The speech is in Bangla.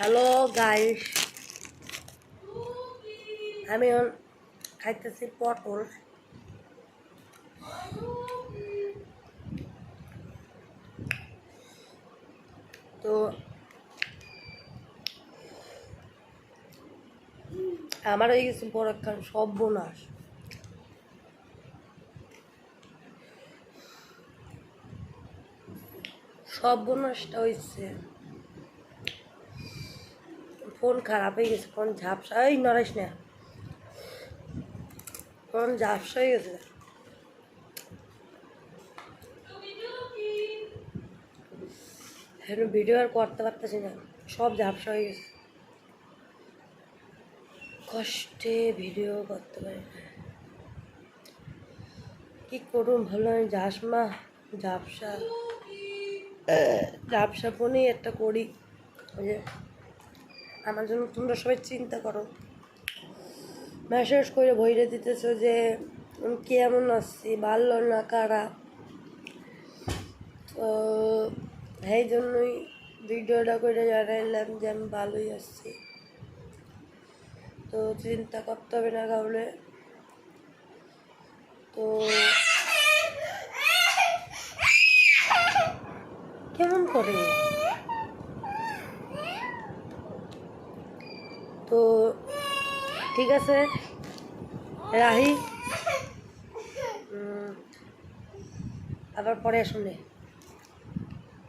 হ্যালো গাইস আমি খাইতেছি পটল। তো আমার হয়ে গেছে বড় একখান সব বোনাসটা হয়েছে ফোন খারাপ হয়ে গেছে, ফোন ঝাপসা, এই নড়াইস না ফোন ঝাপসা হয়ে গেছে। এখন ভিডিও আর করতে পারতেছি না, সব ঝাপসা হয়ে গেছে। কষ্টে ভিডিও করতে পারি কি করুন ভালো আমি যাসমা ঝাপসা। ঝাপসা ফোনেই একটা করি, ওই যে আমার জন্য তোমরা সবাই চিন্তা করো। মেসেজ করে বইরে দিতেছো যে কেমন আসছি ভালো না খারাপ? তো সেই জন্যই ভিডিওটা করে জানাইলাম যে, আমি ভালোই আসছি তো চিন্তা করতে হবে না কাউরে। তো কেমন করে? তো ঠিক আছে। রাহি। আবার পরে শুনে